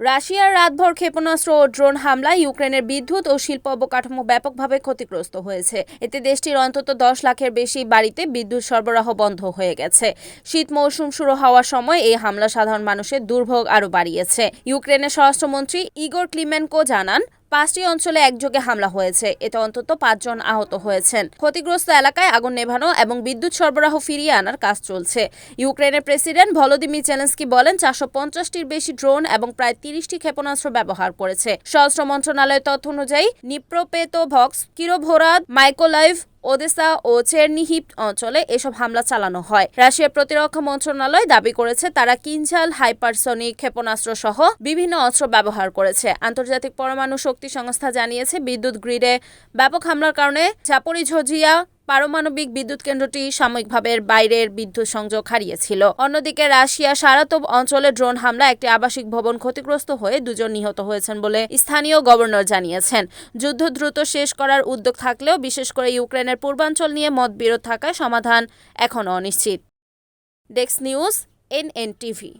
রাশিয়ার রাতভর ক্ষেপণাস্ত্র ও ড্রোন হামলায় ইউক্রেনের বিদ্যুৎ ও শিল্প অবকাঠামো ব্যাপকভাবে ক্ষতিগ্রস্ত হয়েছে। এতে দেশটির অন্তত দশ লাখের বেশি বাড়িতে বিদ্যুৎ সরবরাহ বন্ধ হয়ে গেছে। শীত মৌসুম শুরু হওয়ার সময় এই হামলা সাধারণ মানুষের দুর্ভোগ আরও বাড়িয়েছে। ইউক্রেনের স্বরাষ্ট্রমন্ত্রী ইগোর ক্লিমেনকো জানান পাঁচটি অঞ্চলে একযোগে হামলা হয়েছে। এতে অন্তত পাঁচজন আহত হয়েছেন। ক্ষতিগ্রস্ত এলাকায় আগুন নেভানো এবং বিদ্যুৎ সরবরাহ ফিরিয়ে আনার কাজ চলছে। ইউক্রেনের প্রেসিডেন্ট ভলোদিমির জেলেন্সকি বলেন, চারশো পঞ্চাশটির বেশি ড্রোন এবং প্রায় তিরিশটি ক্ষেপণাস্ত্র ব্যবহার করেছে। স্বরাষ্ট্র মন্ত্রণালয়ের তথ্য অনুযায়ী, নিপ্রোপেতোভক্স, কিরোভোরাদ, মাইকোলাইভ ওদেসা ও চেরনিহিপ অঞ্চলে এসব হামলা চালানো হয়। রাশিয়ার প্রতিরক্ষা মন্ত্রণালয় দাবি করেছে, তারা কিনঝাল হাইপারসনিক ক্ষেপণাস্ত্র সহ বিভিন্ন অস্ত্র ব্যবহার করেছে। আন্তর্জাতিক পরমাণু শক্তি সংস্থা জানিয়েছে, বিদ্যুৎ গ্রিডে ব্যাপক হামলার কারণে চাপরিঝজিয়া পারমাণবিক বিদ্যুৎ কেন্দ্রটি সাময়িকভাবে বাইরের বিদ্যুৎ সংযোগ হারিয়েছিল। অন্যদিকে রাশিয়া সারাতোভ অঞ্চলে ড্রোন হামলা একটি আবাসিক ভবন ক্ষতিগ্রস্ত হয়ে দুজন নিহত হয়েছেন বলে স্থানীয় গভর্নর জানিয়েছেন। যুদ্ধ দ্রুত শেষ করার উদ্যোগ থাকলেও বিশেষ করে ইউক্রেনের পূর্বাঞ্চল নিয়ে মতবিরোধ থাকায় সমাধান এখনও অনিশ্চিত। ডেক্স নিউজ, এনএনটিভি।